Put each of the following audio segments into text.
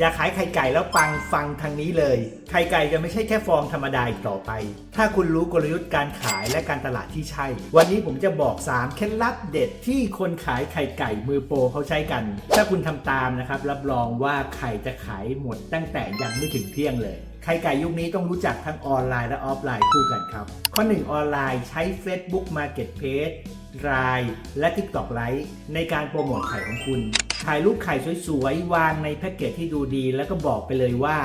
อยากขายไข่ไก่แล้วปังฟังทางนี้เลย ไข่ไก่จะไม่ใช่แค่ฟองธรรมดาอีกต่อไป ถ้าคุณรู้กลยุทธ์การขายและการตลาดที่ใช่ วันนี้ผมจะบอก3เคล็ดลับเด็ดที่คนขายไข่ไก่มือโปรเขาใช้กัน ถ้าคุณทำตามนะครับ รับรองว่าไข่จะขายหมดตั้งแต่ยังไม่ถึงเที่ยงเลยไข่ไก่ยุคนี้ต้องรู้จักทั้งออนไลน์และออฟไลน์คู่กันครับ ข้อ 1 ออนไลน์ใช้ Facebook Marketplace รายและ TikTok ไลฟ์ในการโปรโมทไข่ของคุณ ถ่ายรูปไข่สวยๆ วางในแพ็กเกจที่ดูดี แล้วก็บอกไปเลยว่า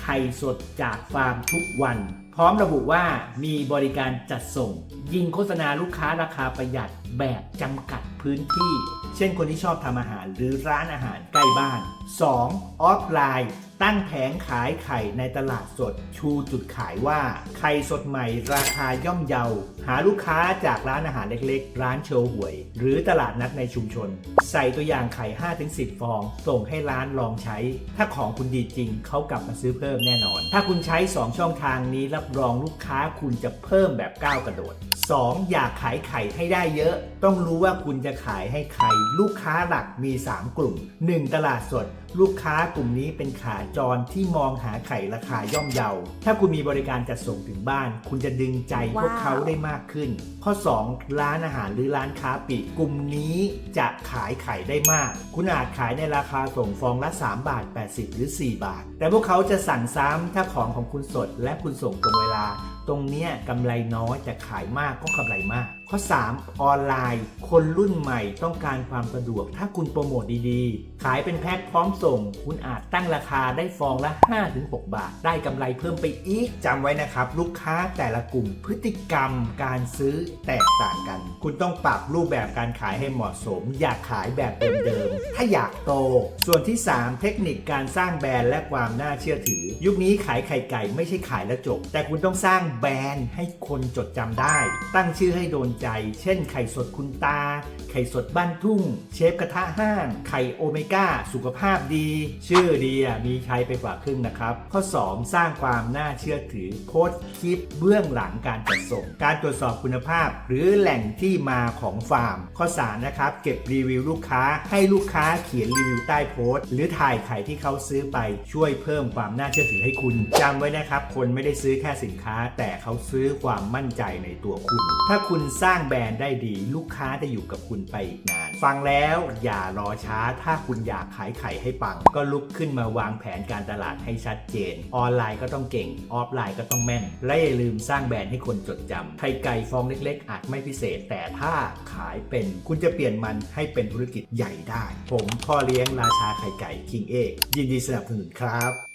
ไข่สดจากฟาร์มทุกวัน พร้อมระบุว่ามีบริการจัดส่ง ยิงโฆษณาลูกค้าราคาประหยัดแบบจำกัดพื้นที่ เช่นคนที่ชอบทำอาหารหรือร้านอาหารใกล้บ้าน 2. ออฟไลน์ ตั้งแผงขายไข่ในตลาดสดชูจุดขายว่า ไข่สดใหม่ราคาย่อมเยา หาลูกค้าจากร้านอาหารเล็กๆ ร้านโชว์หวย หรือตลาดนัดในชุมชน ใส่ตัวอย่างไข่ 5-10 ฟอง ส่งให้ร้านลองใช้ ถ้าของคุณดีจริงเขากลับมาซื้อเพิ่มแน่นอน ถ้าคุณใช้ 2 ช่องทางนี้รับรองลูกค้าคุณจะเพิ่มแบบก้าวกระโดด 2. อยากขายไข่ให้ได้เยอะ ต้องรู้ว่าคุณจะขายให้ใคร ลูกค้าหลักมี 3 กลุ่ม 1. ตลาดสด ลูกค้ากลุ่มนี้เป็นขาจรที่มองหาไข่ราคาย่อมเยา ถ้าคุณมีบริการจัดส่งถึงบ้าน คุณจะดึงใจพวกเขาได้มากขึ้น ข้อ 2 ร้านอาหารหรือร้านค้าปลีกกลุ่มนี้จะขายไข่ได้มาก คุณอาจขายในราคาส่งฟองละ 3 บาท 80 หรือ 4 บาท แต่พวกเขาจะสั่งซ้ำถ้าของของคุณสดและคุณส่งตรงเวลา ตรงนี้กำไรน้อยแต่ขายมากก็กำไรมาก ข้อ 3 ออนไลน์ คนรุ่นใหม่ต้องการความสะดวก ถ้าคุณโปรโมทดีๆ ขายเป็นแพ็คพร้อมส่ง คุณอาจตั้งราคาได้ฟองละ 5-6 บาท ได้กำไรเพิ่มไปอีกจำไว้นะครับ ลูกค้าแต่ละกลุ่มพฤติกรรมการซื้อแตกต่างกัน คุณต้องปรับรูปแบบการขายให้เหมาะสม อยากขายแบบเดิมๆถ้าอยากโต ส่วนที่ 3 เทคนิคการสร้างแบรนด์และความน่าเชื่อถือ ยุคนี้ขายไข่ไก่ไม่ใช่ขายแล้วจบ แต่คุณต้องสร้างแบรนด์ให้คนจดจำได้ ตั้งชื่อให้โดนใจ เช่นไข่สดคุณตา ไข่สดบ้านทุ่ง เชฟกระทะห้าง ไข่โอเมก้า สุขภาพดี ชื่อดีอะมีใช้ไปกว่าครึ่งนะครับ ข้อ 2 สร้างความน่าเชื่อถือโพสคลิปเบื้องหลังการจัดส่ง การตรวจสอบคุณภาพ หรือแหล่งที่มาของฟาร์ม ข้อ 3 นะครับ เก็บรีวิวลูกค้า ให้ลูกค้าเขียนรีวิวใต้โพสต์ หรือถ่ายไข่ที่เขาซื้อไปช่วยเพิ่มความน่าเชื่อถือให้คุณจำไว้นะครับ คนไม่ได้ซื้อแค่สินค้าแแต่เขาซื้อความมั่นใจในตัวคุณ ถ้าคุณสร้างแบรนด์ได้ดี ลูกค้าจะอยู่กับคุณไปอีกนาน ฟังแล้วอย่ารอช้า ถ้าคุณอยากขายไข่ให้ปัง ก็ลุกขึ้นมาวางแผนการตลาดให้ชัดเจน ออนไลน์ก็ต้องเก่ง ออฟไลน์ก็ต้องแม่น และอย่าลืมสร้างแบรนด์ให้คนจดจำไข่ไก่ฟองเล็กๆ อาจไม่พิเศษ แต่ถ้าขายเป็น คุณจะเปลี่ยนมันให้เป็นธุรกิจใหญ่ได้ ผมพ่อเลี้ยงราชาไข่ไก่คิงเอกยินดีสนับสนุนครับ